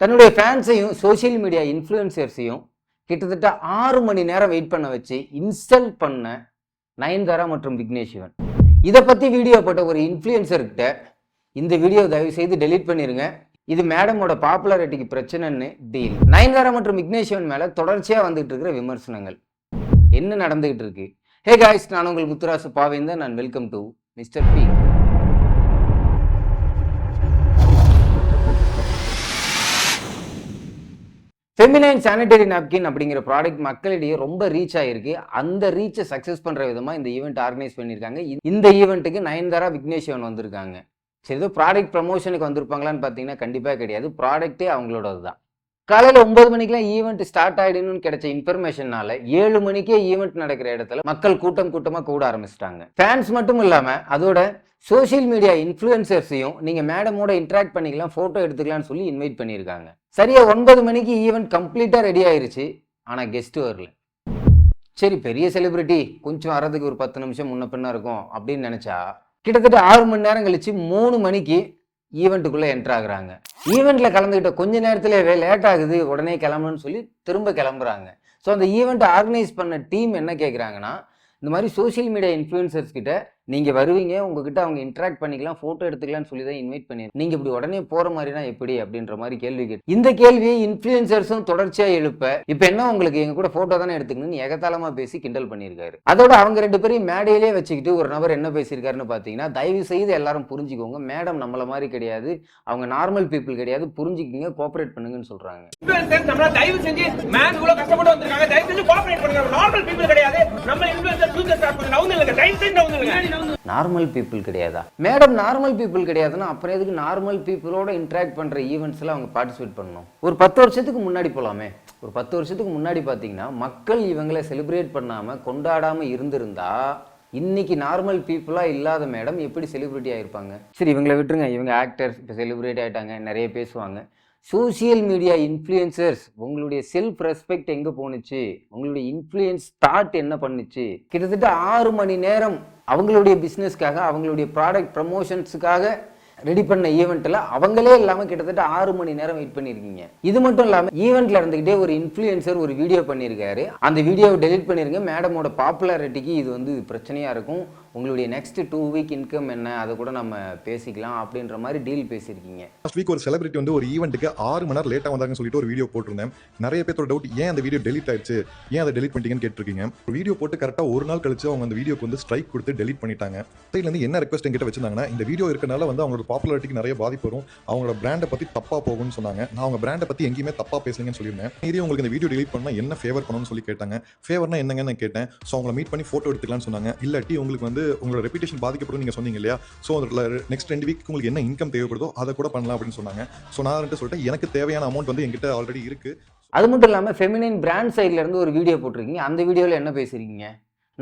தன்னுடைய ஃபேன்ஸையும் social media இன்ஃப்ளூயன்சர்ஸையும் கிட்டத்தட்ட ஆறு மணி நேரம் வெயிட் பண்ண வச்சு இன்ஸ்டல் பண்ண நயன்தாரா மற்றும் விக்னேஷ் சிவன். இதை பற்றி வீடியோ போட்ட ஒரு இன்ஃப்ளூயன்சர்கிட்ட இந்த வீடியோ தயவு செய்து டெலீட் பண்ணிடுங்க இது மேடமோட பாப்புலாரிட்டிக்கு பிரச்சனைன்னு டீல் நயன்தாரா மற்றும் விக்னேஷ் சிவன் மேலே தொடர்ச்சியாக வந்துகிட்டு இருக்கிற விமர்சனங்கள். என்ன நடந்துகிட்டு இருக்கு? ஹே காய்ஸ் நான் உங்கள் முத்துராசு பாவேந்தன் நான் welcome to mister P feminine sanitary napkin அப்படிங்கிற ப்ராடக்ட் மக்களிடையே ரொம்ப ரீச் ஆகிருக்கு அந்த ரீச்சை சக்ஸஸ் பண்ணுற விதமாக இந்த ஈவெண்ட் ஆர்கனைஸ் பண்ணியிருக்காங்க. இந்த- ஈவெண்ட்டுக்கு நயன்தாரா விக்னேஷ் வந்திருக்காங்க. சரி ஏதோ ப்ராடக்ட் ப்ரமோஷனுக்கு வந்திருப்பாங்களான்னு பார்த்தீங்கன்னா கண்டிப்பாக கிடையாது. ப்ராடக்ட்டே அவங்களோடது தான் காலையில் ஒன்பது மணிக்கெலாம் ஈவெண்ட் ஸ்டார்ட் ஆகிடணும்னு கிடைச்ச இன்ஃபர்மேஷனால ஏழு மணிக்கே ஈவெண்ட் நடக்கிற இடத்துல மக்கள் கூட்டம் கூட்டமாக கூட ஆரம்பிச்சிட்டாங்க. ஃபேன்ஸ் மட்டும் இல்லாமல் அதோட சோஷியல் மீடியா இன்ஃப்ளூயன்சர்ஸையும் நீங்கள் மேடமோட இன்ட்ராக்ட் பண்ணிக்கலாம் ஃபோட்டோ எடுத்துக்கலாம்னு சொல்லி இன்வைட் பண்ணியிருக்காங்க. சரியாக ஒன்பது மணிக்கு ஈவெண்ட் கம்ப்ளீட்டாக ரெடி ஆயிருச்சு ஆனால் கெஸ்ட் வரல. சரி பெரிய செலிபிரிட்டி கொஞ்சம் வரதுக்கு ஒரு பத்து நிமிஷம் முன்ன பின்ன இருக்கும் அப்படின்னு நினச்சா கிட்டத்தட்ட ஆறு மணி நேரம் கழிச்சு மூணு மணிக்கு ஈவெண்ட்டுக்குள்ளே என்ட்ராகிறாங்க ஈவெண்ட்டில் கலந்துக்கிட்ட கொஞ்ச நேரத்திலேயே லேட் ஆகுது உடனே கிளம்பணும்னு சொல்லி திரும்ப கிளம்புறாங்க. ஸோ அந்த ஈவெண்ட்டை ஆர்கனைஸ் பண்ண டீம் என்ன கேட்குறாங்கன்னா இந்த மாதிரி சோஷியல் மீடியா இன்ஃப்ளூயன்சர்ஸ் கிட்ட நீங்கள் வருவீங்க உங்ககிட்ட அவங்க இன்ட்ராக்ட் பண்ணிக்கலாம் ஃபோட்டோ எடுத்துக்கலாம்னு சொல்லி தான் இன்வைட் பண்ணி நீங்கள் இப்படி உடனே போகிற மாதிரினா எப்படி அப்படின்ற மாதிரி கேள்வி கேட்டு இந்த கேள்வியை இன்ஃப்ளூயன்சர்ஸும் தொடர்ச்சியாக எழுப்ப இப்போ என்ன உங்களுக்கு எங்க கூட ஃபோட்டோ தானே எடுத்துக்கணும்னு எகத்தாளமாக பேசி கிண்டல் பண்ணியிருக்காரு அதோட அவங்க ரெண்டு பேரையும் மேடையிலே வச்சுக்கிட்டு ஒரு நபர் என்ன பேசியிருக்காருன்னு பார்த்தீங்கன்னா தயவு செய்து எல்லாரும் புரிஞ்சுக்கோங்க மேடம் நம்மள மாதிரி கிடையாது அவங்க நார்மல் பீப்புள் கிடையாது புரிஞ்சுக்கிங்க கோஆப்ரேட் பண்ணுங்கன்னு சொல்கிறாங்க தயவு செஞ்சு மேன் கஷ்டப்பட்டு வந்திருக்காங்க தயவு செஞ்சு பண்ணுங்க நார்மல் பீப்புள் கிடையாது. நார்மல் பீப்புள் கிடையாதா? மேடம் நார்மல் பீப்புள் கிடையாதுன்னா அப்புறம் எதுக்கு நார்மல் பீப்புளோட இன்ட்ராக்ட் பண்ணுற ஈவெண்ட்ஸில் அவங்க பார்ட்டிசிபேட் பண்ணணும்? ஒரு பத்து வருஷத்துக்கு முன்னாடி போகலாமே ஒரு பத்து வருஷத்துக்கு முன்னாடி பார்த்தீங்கன்னா மக்கள் இவங்களை செலிப்ரேட் பண்ணாமல் கொண்டாடாமல் இருந்திருந்தா இன்னைக்கு நார்மல் பீப்புளாக இல்லாத மேடம் எப்படி செலிபிரிட்டி ஆயிருப்பாங்க? சரி இவங்களை விட்டுருங்க. இவங்க ஆக்டர்ஸ் இப்போ செலிப்ரேட் ஆயிட்டாங்க நிறைய பேசுவாங்க. சோஷியல் மீடியா இன்ஃப்ளூயன்சர்ஸ் உங்களுடைய செல்ஃப் ரெஸ்பெக்ட் எங்கே போணுச்சு? உங்களுடைய இன்ஃப்ளூயன்ஸ் தாட் என்ன பண்ணுச்சு? கிட்டத்தட்ட ஆறு மணி நேரம் அவங்களுடைய பிஸ்னஸ்க்காக அவங்களுடைய ப்ராடக்ட் ப்ரமோஷன்ஸுக்காக ரெடி பண்ண ஈவெண்ட்டில் அவங்களே இல்லாமல் கிட்டத்தட்ட ஆறு மணி நேரம் வெயிட் பண்ணியிருக்கீங்க இது மட்டும் இல்லாமல் ஈவெண்ட்டில் இருந்துக்கிட்டே ஒரு இன்ஃப்ளூயன்சர் ஒரு வீடியோ பண்ணியிருக்காரு அந்த வீடியோவை டெலிட் பண்ணியிருங்க மேடமோட பாப்புலாரிட்டிக்கு இது வந்து பிரச்சனையாக இருக்கும். உங்களுடைய நெக்ஸ்ட் டூ வீக் இன்கம் என்ன? அதை கூட நம்ம பேசிக்கலாம் அப்படின்ற மாதிரி டீல் பேசியிருக்கீங்க. லாஸ்ட் வீக் ஒரு செலிபிரிட்டி வந்து ஒரு ஈவெண்ட்டுக்கு ஆறு மணி நேரம் லேட்டாக வந்தாங்கன்னு சொல்லிட்டு ஒரு வீடியோ போட்டிருந்தேன். நிறைய பேரோட டவுட் ஏன் அந்த வீடியோ டெலிட் ஆயிடுச்சு? ஏன் அதை டெலிட் பண்ணிட்டீங்கன்னு கேட்டிருக்கீங்க. வீடியோ போட்டு கரெக்டாக ஒரு நாள் கழிச்சு அவங்க அந்த வீடியோக்கு வந்து ஸ்ட்ரைக் கொடுத்து டெலிட் பண்ணிட்டாங்க. சைட்லேருந்து என்ன ரெக்வஸ்ட் எங்கிட்ட வச்சிருந்தாங்கன்னா இந்த வீடியோ இருக்கனால வந்து அவங்களோட பாப்புலாரிட்டிக்கு நிறைய பாதிப்பு வரும். அவங்களோட பிராண்டை பற்றி தப்பாக போகும்னு சொன்னாங்க. நான் அவங்க பிராண்டை பற்றி எங்கேயுமே தப்பாக பேசுலீங்கன்னு சொல்லியிருந்தேன். இதே உங்களுக்கு இந்த வீடியோ டெலிட் பண்ணால் என்ன ஃபேவர் பண்ணணும்னு சொல்லி கேட்டாங்க. ஃபேவர்னா என்னங்கன்னு கேட்டேன். ஸோ அவங்களை மீட் பண்ணி ஃபோட்டோ எடுத்துக்கலாம்னு சொன்னாங்க. இல்லாட்டி உங்களுக்கு வந்து உங்களோட ரெputation பாதிக்கப்படும் நீங்கள் சொன்னீங்க இல்லையா? ஸோ அதில் நெக்ஸ்ட் ரெண்டு வீக் உங்களுக்கு என்ன இன்கம் தேவைப்படுதோ அதை கூட பண்ணலாம் அப்படின்னு சொன்னாங்க. ஸோ நான் வந்துட்டு சொல்லிட்டு எனக்கு தேவையான அமௌண்ட் வந்து எங்கிட்ட ஆல்ரெடி இருக்கு. அது மட்டும் இல்லாமல் ஃபெமினின் பிராண்ட் சைட்ல இருந்து ஒரு வீடியோ போட்டிருக்கீங்க. அந்த வீடியோவில் என்ன பேசுறீங்க?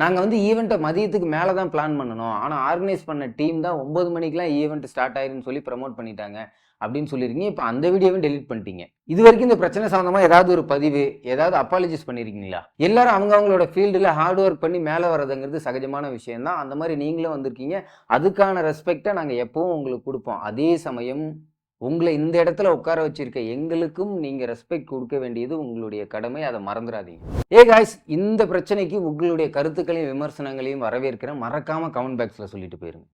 நாங்கள் வந்து ஈவெண்ட்டை மதியத்துக்கு மேலே தான் பிளான் பண்ணணும். ஆனால் ஆர்கனைஸ் பண்ண டீம் தான் ஒன்பது மணிக்கெலாம் ஈவெண்ட் ஸ்டார்ட் ஆயிருன்னு சொல்லி ப்ரமோட் பண்ணிட்டாங்க அப்படின்னு சொல்லியிருக்கீங்க இப்போ அந்த வீடியோவும் டெலீட் பண்ணிட்டீங்க. இது வரைக்கும் இந்த பிரச்சனை சம்மந்தமாக ஏதாவது ஒரு பதிவு ஏதாவது அப்பாலஜிஸ் பண்ணியிருக்கீங்களா எல்லாரும் அவங்க அவங்களோட ஃபீல்டில் ஹார்ட் ஒர்க் பண்ணி மேலே வர்றதுங்கிறது சகஜமான விஷயம் தான் அந்த மாதிரி நீங்களும் வந்திருக்கீங்க. அதுக்கான ரெஸ்பெக்டை நாங்கள் எப்பவும் உங்களுக்கு கொடுப்போம். அதே சமயம் உங்களை இந்த இடத்துல உட்கார வச்சிருக்க எங்களுக்கும் நீங்கள் ரெஸ்பெக்ட் கொடுக்க வேண்டியது உங்களுடைய கடமை. அதை மறந்துடாதீங்க. ஏ காய்ஸ் இந்த பிரச்சனைக்கு உங்களுடைய கருத்துக்களையும் விமர்சனங்களையும் வரவேற்கிறேன். மறக்காம கமெண்ட் பாக்ஸில் சொல்லிட்டு போயிருங்க.